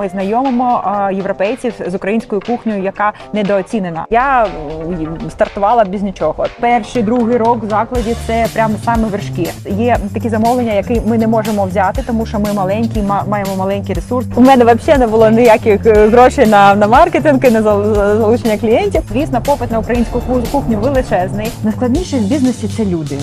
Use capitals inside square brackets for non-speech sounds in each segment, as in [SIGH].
Ми знайомимо е, європейців з українською кухнею, яка недооцінена. Я стартувала без нічого. Перший другий рок в закладі це прямо саме вершки. Є такі замовлення, які ми не можемо взяти, тому що ми маленькі, ма- маємо маленький ресурс. У мене взагалі не було ніяких е, грошей на, на маркетинг, на залучення клієнтів. Звісно, попит на українську ку- кухню величезний. Найскладніше в бізнесі це люди.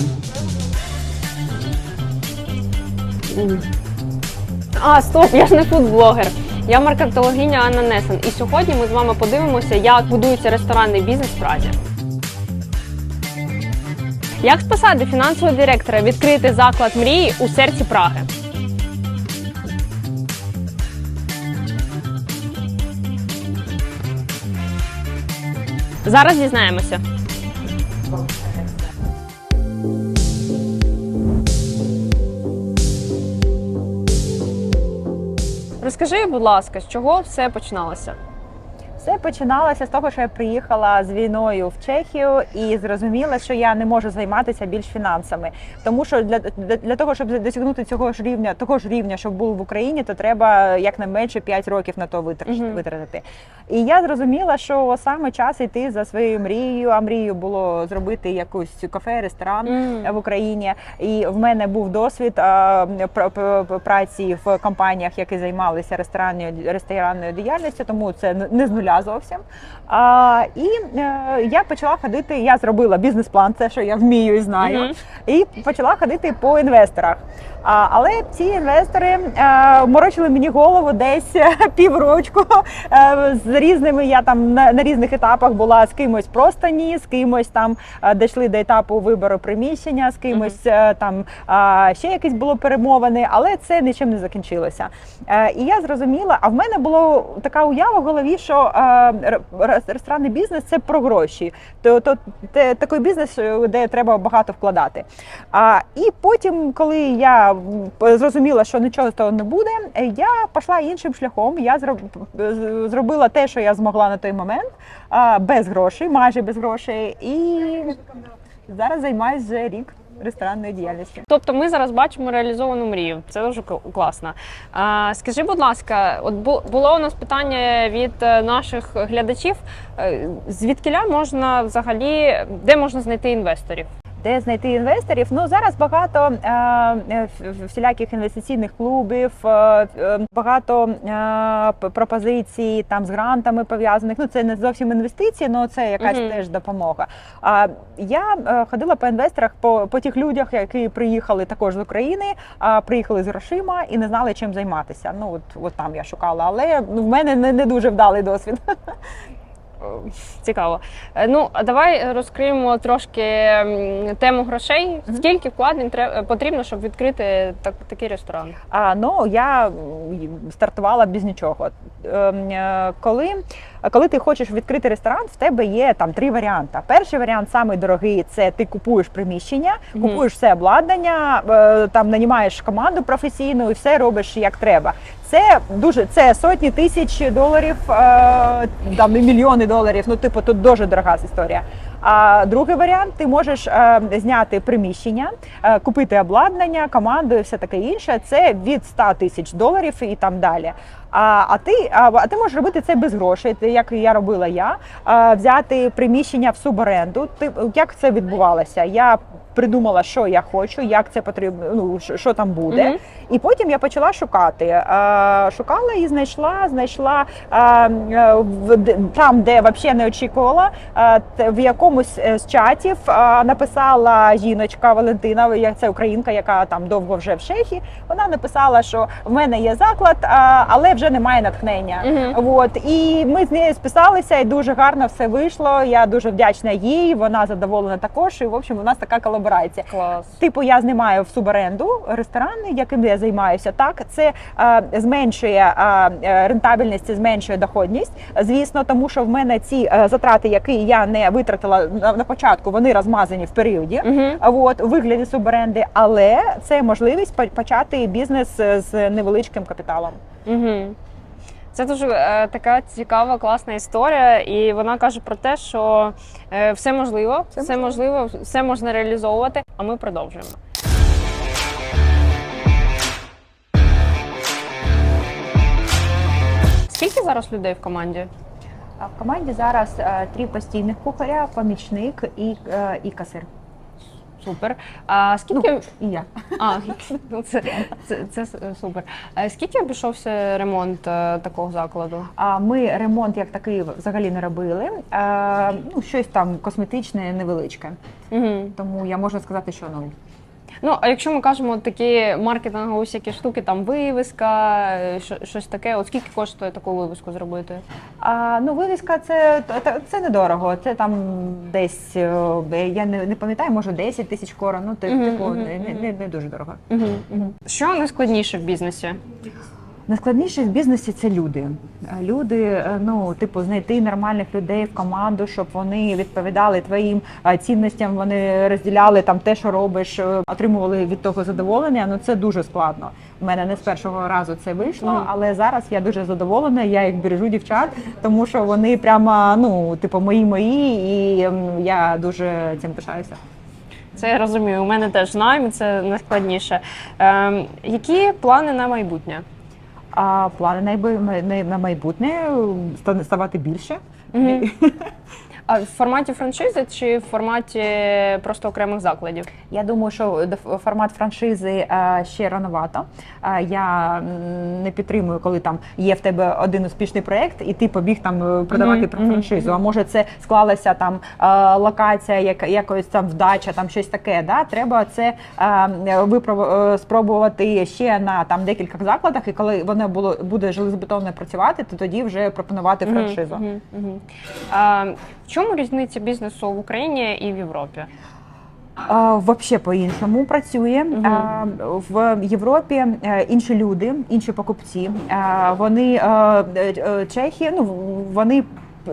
А, стоп, я ж не фудблогер. Я маркетологиня Анна Несен. І сьогодні ми з вами подивимося, як будується ресторанний бізнес в Празі. Як з посади фінансового директора відкрити заклад мрії у серці Праги? Зараз дізнаємося. Розкажи, будь ласка, з чого все починалося? Все починалося з того, що я приїхала з війною в Чехію і зрозуміла, що я не можу займатися більш фінансами. Тому що для, для, для того, щоб досягнути цього ж рівня, того ж рівня, що був в Україні, то треба якнайменше 5 років на то витратити. Витратити. І я зрозуміла, що саме час йти за своєю мрією. А мрією було зробити якусь кафе, ресторан Мгм. в Україні. І в мене був досвід а, пр- пр- праці в компаніях, які займалися ресторанною ресторанною діяльністю, тому це не з нуля зовсім. А, і е, я почала ходити. Я зробила бізнес-план, це що я вмію і знаю, Мгм. і почала ходити по інвесторах. А, але ці інвестори е, морочили мені голову десь [LAUGHS] піврочку е, з різними. Я там на, на різних етапах була з кимось просто ні, з кимось там е, дійшли до етапу вибору приміщення, з кимось е, там е, ще якісь було перемовини, але це нічим не закінчилося. Е, і я зрозуміла, а в мене була така уява в голові, що е, ресторанний бізнес це про гроші. То, то те, такий бізнес, е, де треба багато вкладати. А, і потім, коли я зрозуміла, що нічого з того не буде, е, я пішла іншим шляхом. Я зробила те, що я змогла на той момент, без грошей, майже без грошей. І зараз займаюся вже рік ресторанною діяльності. Тобто ми зараз бачимо реалізовану мрію. Це дуже кл- класно. А, скажи, будь ласка, от бу- було у нас питання від е, наших глядачів: звідкіля можна взагалі, де можна знайти інвесторів? Де знайти інвесторів? Ну зараз багато е, е, в- всіляких інвестиційних клубів, е, е, багато е, пропозицій там з грантами пов'язаних. Ну це не зовсім інвестиції, але це якась Мгм. теж допомога. А я е, ходила по інвесторах, по, по тих людях, які приїхали також з України, а приїхали з грошима і не знали, чим займатися. Ну от, от там я шукала, але ну, в мене не, не дуже вдалий досвід. [LAUGHS] Цікаво. Е, Ну, а давай розкриємо трошки тему грошей. Скільки вкладень потрібно, щоб відкрити так, такий ресторан? А, ну я стартувала без нічого. Ем, е, Коли, коли ти хочеш відкрити ресторан, в тебе є там три варіанти. Перший варіант, самий дорогий, це ти купуєш приміщення, купуєш все обладнання, е, там нанімаєш команду професійну і все робиш як треба. Це дуже це сотні тисяч доларів, е, там і мільйони доларів. Ну, типу, тут дуже дорога історія. А другий варіант ти можеш е, зняти приміщення, е, купити обладнання, команду і все таке інше. Це від 100 тисяч доларів і там далі. А, а ти а, а ти можеш робити це без грошей, як я робила я, е, взяти приміщення в суборенду. Ти як це відбувалося? Я придумала, що я хочу, як це потрібно, ну що, що там буде. Мгм. І потім я почала шукати. Е, Шукала і знайшла, знайшла е, е, в- там, де взагалі не очікувала. те- В якомусь е, з чатів е, написала жіночка Валентина, це українка, яка там довго вже в Чехії. Вона написала, що в мене є заклад, але вже немає натхнення. Мгм. От і ми з нею списалися, і дуже гарно все вийшло. Я дуже вдячна їй. Вона задоволена також. І в общем, у нас така колаборація. Клас. Типу, я знімаю в суборенду ресторани, яким я займаюся. Так, це е, зменшує е, рентабельність, зменшує доходність. Звісно, тому що в мене ці е, затрати, які я не витратила на, на початку, вони розмазані в періоді. Угу. От вигляді суборенди, але це можливість почати бізнес е, з невеличким капіталом. Угу. Це дуже е, така цікава, класна історія, і вона каже про те, що е, все можливо, Все все можливо, все можна реалізовувати. А ми продовжуємо. Скільки зараз людей в команді? А в команді зараз е, три постійних кухаря, помічник і, е, і касир. Супер. А скільки І я. а, [LAUGHS] ну, це, це, це супер. А скільки обійшовся ремонт е, такого закладу? А ми ремонт як такий взагалі не робили. Е, ну, щось там косметичне, невеличке. Угу. Тому я можу сказати, що ну. Ну, а якщо ми кажемо такі маркетингові всякі штуки, там вивіска, е, що- щось таке, от скільки коштує таку вивіску зробити? А, ну, вивіска це, це, це недорого. Це там десь, е, я не, не пам'ятаю, може 10 тисяч корон. Ну, uh -huh, uh -huh, не, не, не дуже дорого. Угу, угу. Що найскладніше в бізнесі? Найскладніше в бізнесі це люди. Е, Люди, е, ну типу, знайти нормальних людей в команду, щоб вони відповідали твоїм е, цінностям. Вони розділяли там те, що робиш, е, отримували від того задоволення. Ну це дуже складно. У мене не з першого разу це вийшло, але зараз я дуже задоволена. Я їх бережу дівчат, тому що вони прямо ну типу мої мої, і я дуже цим пишаюся. Це я розумію. У мене теж найм, це найскладніше. Ем, які плани на майбутнє? А плани на майбу- на- на майбутнє ста- ставати більше. Мгм. А в форматі франшизи чи в форматі просто окремих закладів? Я думаю, що формат франшизи е, ще рановато. Е, Я не підтримую, коли там є в тебе один успішний проєкт, і ти побіг там е, продавати Мгм, про франшизу. А може це склалася там локація, яка якось там вдача, там щось таке. Да? Треба це е, спробувати ще на там декількох закладах. І коли воно було буде железобетонно працювати, то тоді вже пропонувати франшизу. Мгм, мгм, мгм. А, в чому різниця бізнесу в Україні і в Європі? А, Вообще по-іншому працює Мгм. А, в Європі е, інші люди, інші покупці. А, Вони е, е, чехи, ну вони.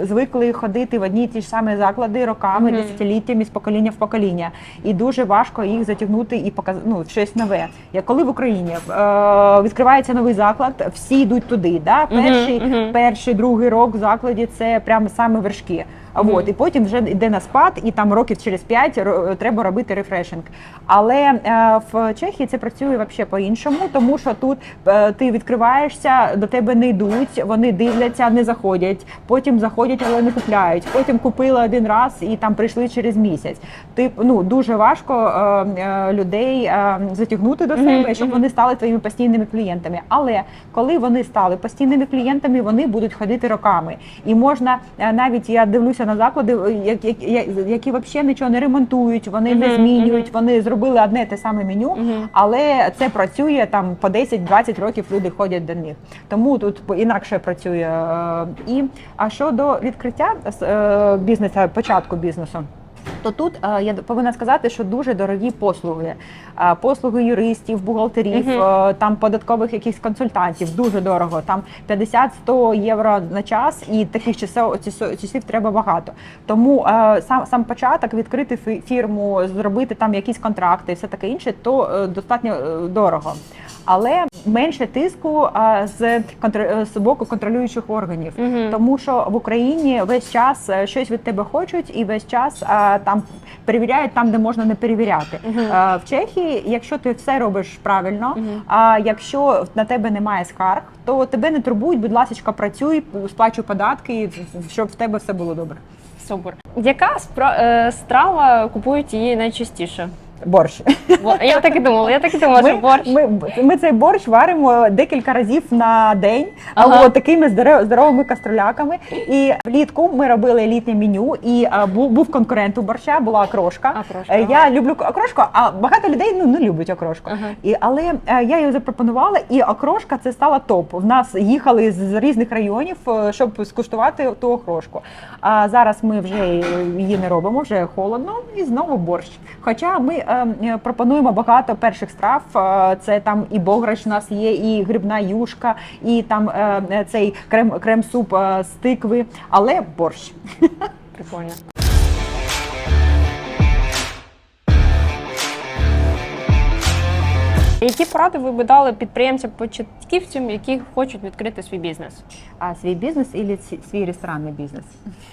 Звикли ходити в одні й ті ж самі заклади роками, Мгм. десятиліттями з покоління в покоління, і дуже важко їх затягнути і показ... ну, щось нове. Як коли в Україні е, відкривається новий заклад, всі йдуть туди. Да? Перший, мгм. перший, другий рок в закладі це прямо саме вершки. От і потім вже йде на спад, і там років через п'ять ро- треба робити рефрешинг. Але е, в Чехії це працює взагалі по-іншому, тому що тут е, ти відкриваєшся, до тебе не йдуть, вони дивляться, не заходять. Потім заходять, але не купляють. Потім купили один раз і там прийшли через місяць. Ти ну дуже важко е, е, людей е, затягнути до себе, щоб вони стали твоїми постійними клієнтами. Але коли вони стали постійними клієнтами, вони будуть ходити роками. І можна е, навіть я дивлюся на заклади, е, як- як- як- які взагалі нічого не ремонтують, вони не змінюють, вони зробили одне те саме меню. Але це працює там по 10-20 років люди ходять до них. Тому тут інакше працює. Е, І а щодо відкриття е, бізнесу, початку бізнесу. То тут е, я повинна сказати, що дуже дорогі послуги, Е, послуги юристів, бухгалтерів, Мгм. е, там податкових якихось консультантів, дуже дорого. Там 50-100 євро на час, і таких часов часов- часів треба багато. Тому сам сам початок відкрити фі- фірму, зробити там якісь контракти, і все таке інше, то достатньо дорого. Але менше тиску з контр- е, з боку контролюючих органів. Мгм. Тому що в Україні весь час е, щось від тебе хочуть, і весь час там перевіряють там, де можна не перевіряти. Е, В Чехії, якщо ти все робиш правильно, а якщо на тебе немає скарг, то тебе не турбують, будь ласка, працюй, сплачуй податки, щоб в тебе все було добре. Супер. Яка спра- страва купують її найчастіше? Борщ. Бо- Я так і думала, я так і думала, що борщ. Ми, ми цей борщ варимо декілька разів на день, Ага. ага. такими здоро- здоровими каструляками. І влітку ми робили літнє меню, і а, був, був конкурент у борща, була окрошка. Окрошка, Е, ага. Я люблю окрошку, а багато людей ну, не люблять окрошку. Ага. І, але е, я її запропонувала, і окрошка це стала топ. В нас їхали з різних районів, е, щоб скуштувати ту окрошку. А зараз ми вже її не робимо, вже холодно, і знову борщ. Хоча ми пропонуємо багато перших страв. е, Це там і бограч у нас є, і грибна юшка, і там е, е, цей крем, крем-суп е, з тикви, але борщ. [LAUGHS] Прикольно. Які поради ви би дали підприємцям-початківцям, які хочуть відкрити свій бізнес? А свій бізнес і свій ресторанний бізнес?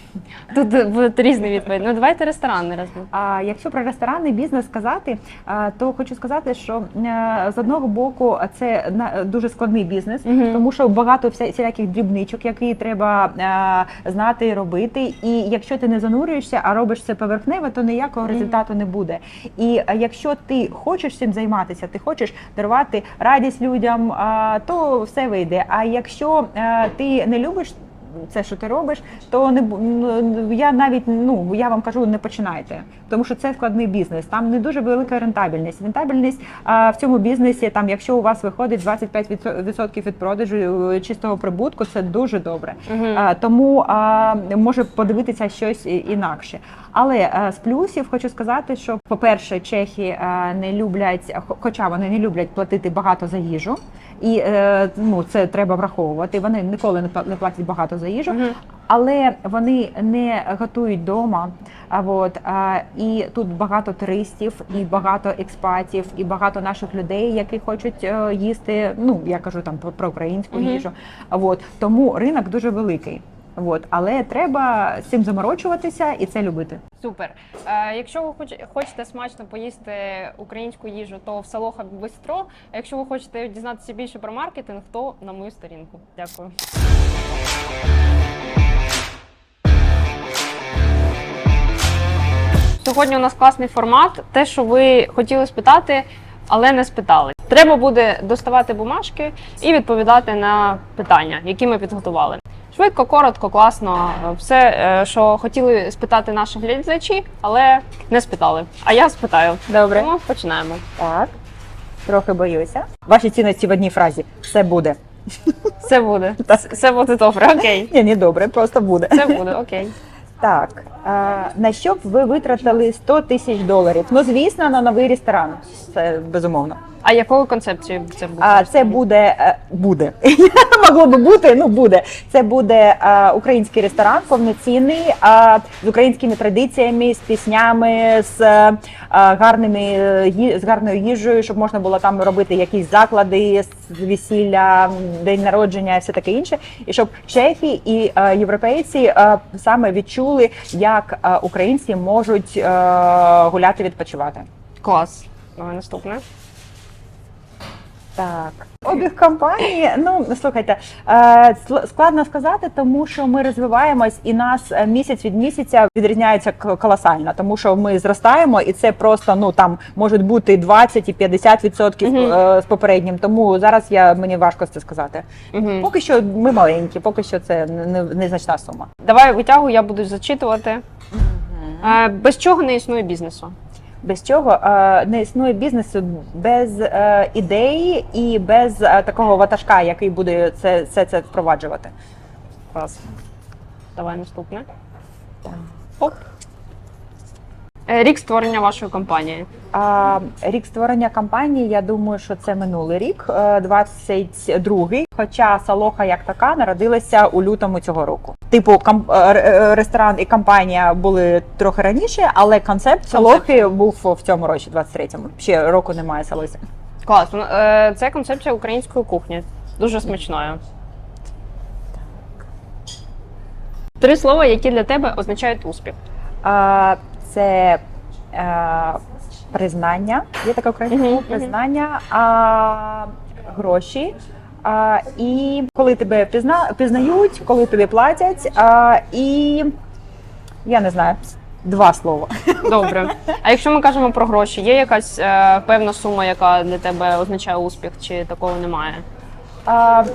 [LAUGHS] Тут буде різні відповіді. Ну давайте ресторанний розбив. А якщо про ресторанний бізнес сказати, а, то хочу сказати, що е, з одного боку це на- дуже складний бізнес, Мгм. тому що багато вся- всіляких дрібничок, які треба е, знати і робити. І якщо ти не занурюєшся, а робиш це поверхнево, то ніякого результату не буде. І е, якщо ти хочеш цим займатися, ти хочеш дарувати радість людям, то все вийде. А якщо е, ти не любиш. Це, що ти робиш, то не ну, я навіть ну я вам кажу, не починайте, тому що це складний бізнес. Там не дуже велика рентабельність. Рентабельність а, в цьому бізнесі, там, якщо у вас виходить 25% від продажу е, чистого прибутку, це дуже добре. Мгм. А, тому а, може подивитися щось інакше. Але з плюсів хочу сказати, що по-перше, чехи не люблять, хоча вони не люблять платити багато за їжу, і е, ну це треба враховувати. Вони ніколи не пла- платять багато за їжу. Але вони не готують вдома. А от і тут багато туристів, і багато експатів, і багато наших людей, які хочуть е, їсти. Ну я кажу там про, українську їжу. А от тому ринок дуже великий. От, але треба цим заморочуватися і це любити. Супер. Е, якщо ви хоч, хочете смачно поїсти українську їжу, то в Салоха Бистро. А якщо ви хочете дізнатися більше про маркетинг, то на мою сторінку. Дякую. Сьогодні у нас класний формат. Те, що ви хотіли спитати, але не спитали. Треба буде доставати бумажки і відповідати на питання, які ми підготували. Швидко, коротко, класно. Все, е, що хотіли спитати наші глядачі, але не спитали. А я спитаю. Добре. Тому починаємо. Так, трохи боюся. Ваші цінності в одній фразі. Все буде. [LAUGHS] Все буде. [LAUGHS] Все буде добре. Окей. Ні, не добре, просто буде. Це буде окей. [LAUGHS] Так, а, на що б ви витратили 100 тисяч доларів? Ну, звісно, на новий ресторан. Це безумовно. А якою концепцією це буде? А це буде е, буде. [LAUGHS] Могло би бути, ну буде. Це буде е, український ресторан, повноцінний, а, з українськими традиціями, з піснями, з е, гарними з гарною їжею, щоб можна було там робити якісь заклади з весілля, день народження все таке інше. І щоб чехи і е, європейці е, саме відчули, як е, українці можуть е, гуляти, відпочивати. клас. Наступне. Так, обіг компанії. Ну слухайте, е, складно сказати, тому що ми розвиваємось, і нас е, місяць від місяця відрізняється колосально, тому що ми зростаємо, і це просто ну там можуть бути 20 і 50 відсотків е, з попереднім. Тому зараз я мені важко це сказати. Угу. Поки що ми маленькі, поки що це не- не- незначна сума. Давай витягуй, я буду зачитувати. Е, Без чого не існує бізнесу? Без чого е, не існує бізнесу без е, ідеї і без е, такого ватажка, який буде це все це впроваджувати. Клас. Давай наступне. Так. Оп. Е, Рік створення вашої компанії. Рік створення компанії, я думаю, що це минулий рік, е, 22-й. Хоча Салоха як така народилася у лютому цього року. Типу, е, е, ресторан і компанія були трохи раніше, але концепт Салохи був в цьому році, 23-му. Ще року немає Салохи. Клас. Ну, е, Це концепція української кухні. Дуже смачною. Три слова, які для тебе означають успіх. Це е, признання, є така українська мова, признання, а, гроші. А, і коли тебе пізна, пізнають, коли тобі платять, а, і я не знаю, два слова. Добре. А якщо ми кажемо про гроші, є якась е, певна сума, яка для тебе означає успіх, чи такого немає?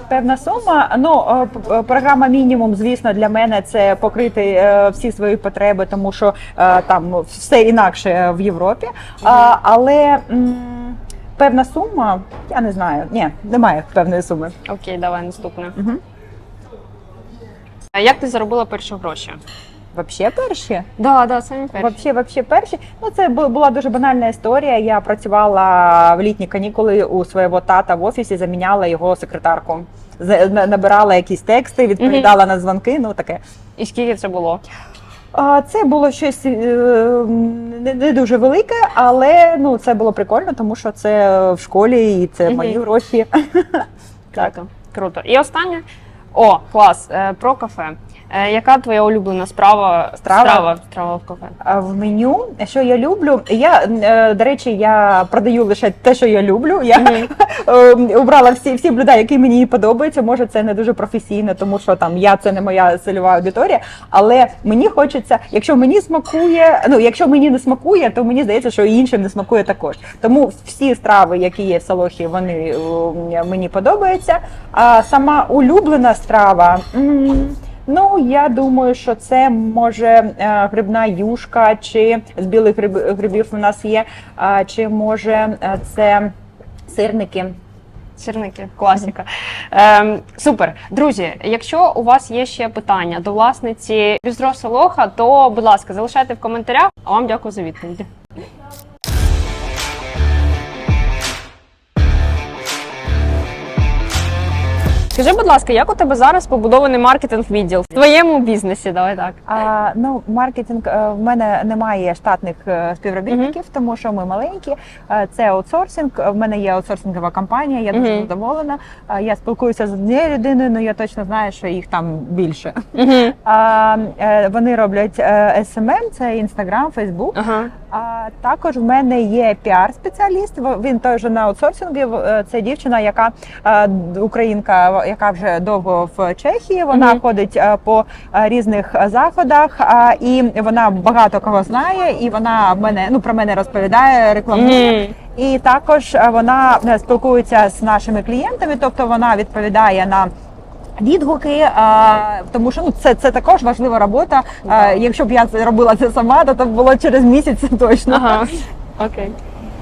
Певна сума. Ну е, програма мінімум, звісно, для мене це покрити е, всі свої потреби, тому що е, там все інакше в Європі. Але певна сума, я не знаю. Ні, немає певної суми. Окей, давай наступне. Угу. А як ти заробила перші гроші? Вообще перші? Да, да, самі перші. Вообще, вообще перші. Ну це бу- була дуже банальна історія. Я працювала в літні канікули у свого тата в офісі, заміняла його секретарку. З- на- Набирала якісь тексти, відповідала на дзвонки. Ну таке. І скільки це було? А, Це було щось е, не, не дуже велике, але ну це було прикольно, тому що це в школі і це Мгм. мої гроші. [LAUGHS] Так. Круто. Круто. І останнє. О, клас, е, про кафе. Е, яка твоя улюблена справа? Страва? Страва, страва в кафе. А в меню, що я люблю, я е, до речі, я продаю лише те, що я люблю. Я Мгм. [LAUGHS] е, обрала всі всі блюда, які мені подобаються. Може, це не дуже професійно, тому що там я це не моя цільова аудиторія. Але мені хочеться, якщо мені смакує, ну якщо мені не смакує, то мені здається, що і іншим не смакує також. Тому всі страви, які є в Салохі, вони е, мені подобаються. А сама улюблена страва. м, Ну, я думаю, що це може е, грибна юшка, чи з білих грибів у нас є, чи може е, це сирники. Сірники, класіка. Ем, супер. Друзі, якщо у вас є ще питання до власниці бістро Солоха, то, будь ласка, залишайте в коментарях, а вам дякую за відповіді. Скажи, будь ласка, як у тебе зараз побудований маркетинг відділ в твоєму бізнесі? Давай так. А, ну, маркетинг е, в мене немає штатних е, співробітників, тому що ми маленькі. Е, Це аутсорсинг. В мене є аутсорсингова компанія. Я дуже Мгм. задоволена. Е, Я спілкуюся з однією людиною, але я точно знаю, що їх там більше. Угу. А, е, вони роблять SMM, це Instagram, Facebook. Ага. А також в мене є піар-спеціаліст. Він теж на аутсорсингі. е, Це дівчина, яка українка, яка вже довго в Чехії. Вона Мгм. ходить е, по е, різних е, заходах, і вона багато кого знає. І вона мене ну про мене розповідає, рекламує. Мгм. І також е, вона е, спілкується з нашими клієнтами, тобто вона відповідає на. Відгуки, а, тому що ну це, це також важлива робота. А, якщо б я це робила це сама, то це було через місяць точно. Ага. Окей.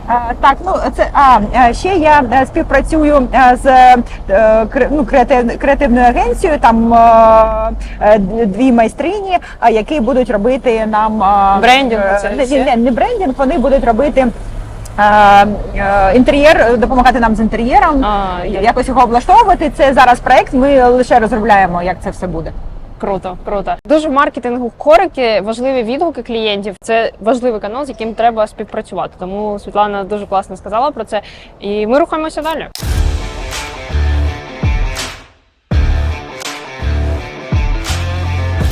А, так, ну це а е, ще я е, співпрацюю е, з е, ну, креативною агенцією. Там е, е, дві майстрині, які будуть робити нам е, Брендінг е, це не, не, не брендінг, вони будуть робити. е, е, Інтер'єр допомагати нам з інтер'єром, якось його облаштовувати. Це зараз проект. Ми лише розробляємо, як це все буде. Круто, круто. Дуже в маркетингу корики, важливі відгуки клієнтів. Це важливий канал, з яким треба співпрацювати. Тому Світлана дуже класно сказала про це. І ми рухаємося далі.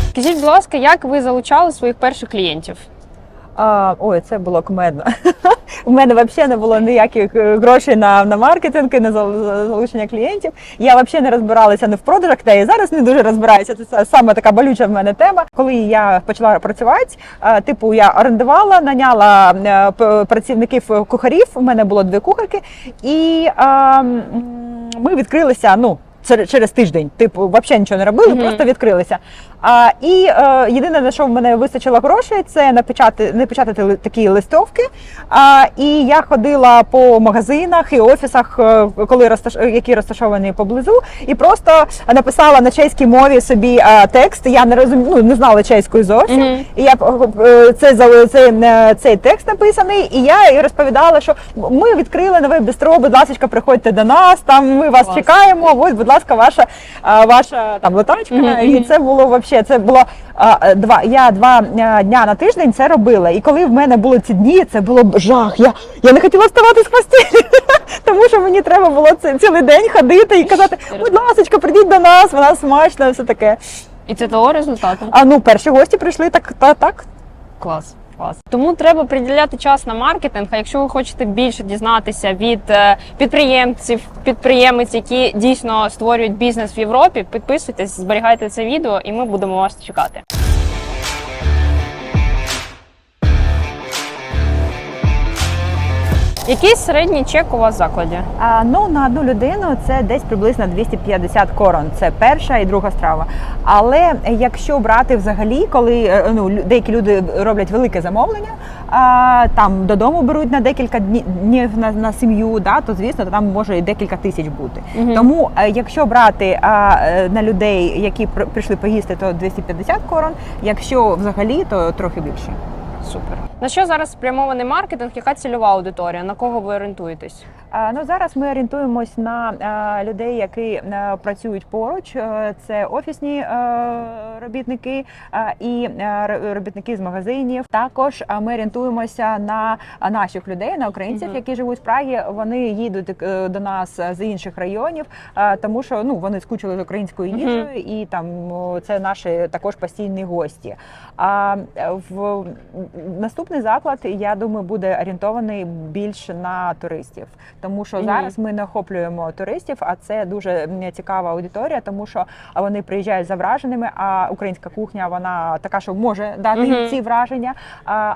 Скажіть, будь ласка, як ви залучали своїх перших клієнтів? А, ой, це було кумедно. [LAUGHS] У мене взагалі не було ніяких е, грошей на, на маркетинг, на залучення клієнтів. Я взагалі не розбиралася не в продажах, та і зараз не дуже розбираюся. Це саме така болюча в мене тема. Коли я почала працювати, а, типу я орендувала, наняла е, працівників е, кухарів. У мене було дві кухарки, і а, ми відкрилися. Ну. Через тиждень, типу, взагалі нічого не робили, Мгм. просто відкрилися. А, і е, єдине, на що в мене вистачило грошей, це напечатати, напечатати такі листовки. А, і я ходила по магазинах і офісах, е, коли розташ... які розташовані поблизу, і просто написала на чеській мові собі е, текст. Я не розум... ну, не знала чеської зовсім. Мгм. І я е, це за це, е, цей текст написаний, і я їй розповідала, що ми відкрили нове бістро. Будь ласка, приходьте до нас. Там ми вас Клас. чекаємо. Ось, будь ласка, ваша ваша там летачка. Мгм, І це було вообще. Це було а, два. Я два е, дня на тиждень це робила. І коли в мене були ці дні, це було б жах. Я, я не хотіла вставати з постелі, [LAUGHS] тому що мені треба було це цілий день ходити і казати, будь ласка, прийдіть до нас, вона смачна, все таке. І це того результату. А ну перші гості прийшли так, та так. Клас. Клас. Тому треба приділяти час на маркетинг. А якщо ви хочете більше дізнатися від е, підприємців, підприємець, які дійсно створюють бізнес в Європі, підписуйтесь, зберігайте це відео, і ми будемо вас чекати. Який середній чек у вас в закладі? А, ну на одну людину це десь приблизно 250 корон. Це перша і друга страва. Але якщо брати взагалі, коли е, ну деякі люди роблять велике замовлення, а, там додому беруть на декілька дні- днів на, на сім'ю, да, то звісно там може і декілька тисяч бути. Мгм. Тому е, якщо брати а, е, на людей, які при- прийшли поїсти, то 250 корон. Якщо взагалі, то трохи більше. Супер. На що зараз спрямований маркетинг? Яка цільова аудиторія? На кого ви орієнтуєтесь? Ну зараз ми орієнтуємось на людей, які працюють поруч. Е, Це офісні е, робітники і е, робітники з магазинів. Також ми орієнтуємося на наших людей, на українців, які живуть в Прагі. Вони їдуть до нас з інших районів, тому що ну вони скучили з українською їжею, і там це наші також постійні гості. А в наступний заклад, я думаю, буде орієнтований більше на туристів, тому що зараз ми не охоплюємо туристів, а це дуже цікава аудиторія, тому що вони приїжджають за враженими. А українська кухня вона така, що може дати їм ці враження.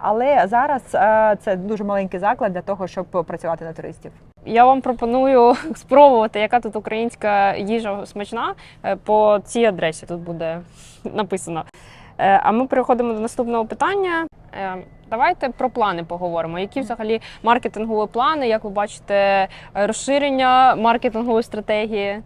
Але зараз е, це дуже маленький заклад для того, щоб працювати на туристів. Я вам пропоную [LAUGHS] спробувати, яка тут українська їжа смачна. Е, По цій адресі тут буде [LAUGHS] написано. Е, А ми переходимо до наступного питання. Давайте про плани поговоримо. Які взагалі маркетингові плани, як ви бачите, розширення маркетингової стратегії?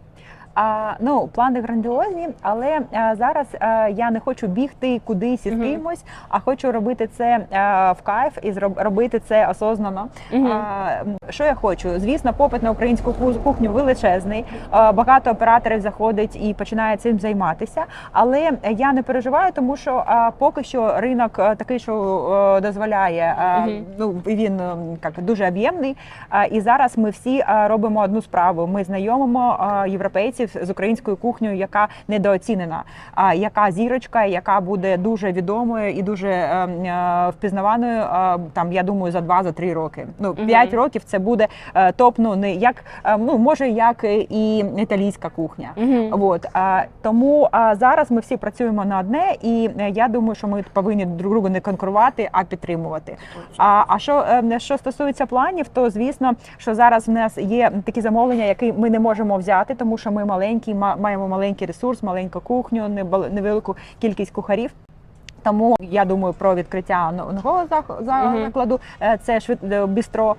А, ну, плани грандіозні, але а, зараз а, я не хочу бігти кудись із Мгм. кимось, а хочу робити це а, в кайф і зроб- робити це осознано. Мгм. А, що я хочу? Звісно, попит на українську ку- кухню величезний. А, багато операторів заходить і починає цим займатися. Але я не переживаю, тому що а, поки що ринок а, такий, що а, дозволяє. а, Мгм. Ну він як дуже об'ємний. А, І зараз ми всі а, робимо одну справу. Ми знайомимо а, європейців з українською кухнею, яка недооцінена, а яка зірочка, яка буде дуже відомою і дуже е, е, впізнаваною. е, Там я думаю, за два за три роки. Ну п'ять років це буде топ. Ну не як ну може, як і італійська кухня. Мгм. От а, тому зараз ми всі працюємо на одне, і я думаю, що ми повинні друг другу не конкурувати, а підтримувати. А, а що, що стосується планів, то звісно, що зараз в нас є такі замовлення, які ми не можемо взяти, тому що ми маленькі, ма- маємо маленький ресурс, маленьку кухню, невелику кількість кухарів. Тому я думаю про відкриття но- нового закладу. Е, Це швид е, бістро.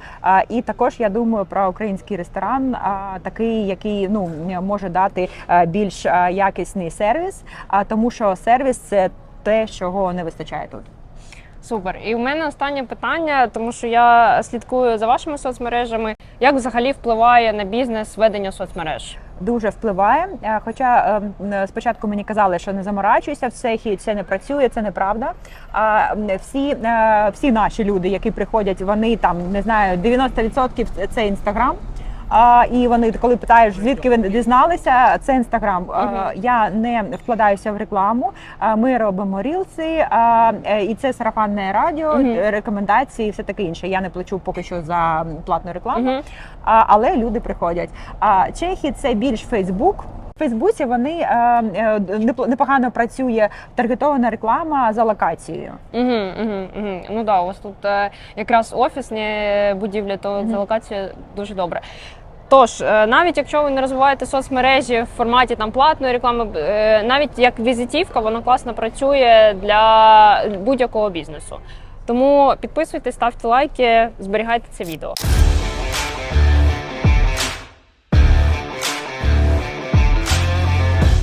І також я думаю про український ресторан, такий, який ну може дати е, більш якісний сервіс. Тому, що сервіс це те, чого не вистачає тут. Супер. І в мене останнє питання, тому що я слідкую за вашими соцмережами. Як взагалі впливає на бізнес ведення соцмереж? Дуже впливає. Е, Хоча е, спочатку мені казали, що не заморачуйся в цехі, це не працює, це неправда. А всі, е, всі наші люди, які приходять, вони там не знаю, 90% це інстаграм. А, і вони, коли питаєш, звідки ви дізналися, це інстаграм. Я не вкладаюся в рекламу. А, Ми робимо рілси, а, е, і це сарафанне радіо, рекомендації, і все таке інше. Я не плачу поки що за платну рекламу. А, але люди приходять. А чехи це більш Фейсбук. В Фейсбуці вони е, е, непогано працює таргетована реклама за локацією. Угу, угу, угу. Ну да, у вас тут якраз офісні будівлі, то Мгм. за локація дуже добре. Тож, е, навіть якщо ви не розвиваєте соцмережі в форматі там платної реклами, е, навіть як візитівка, вона класно працює для будь-якого бізнесу. Тому підписуйтесь, ставте лайки, зберігайте це відео.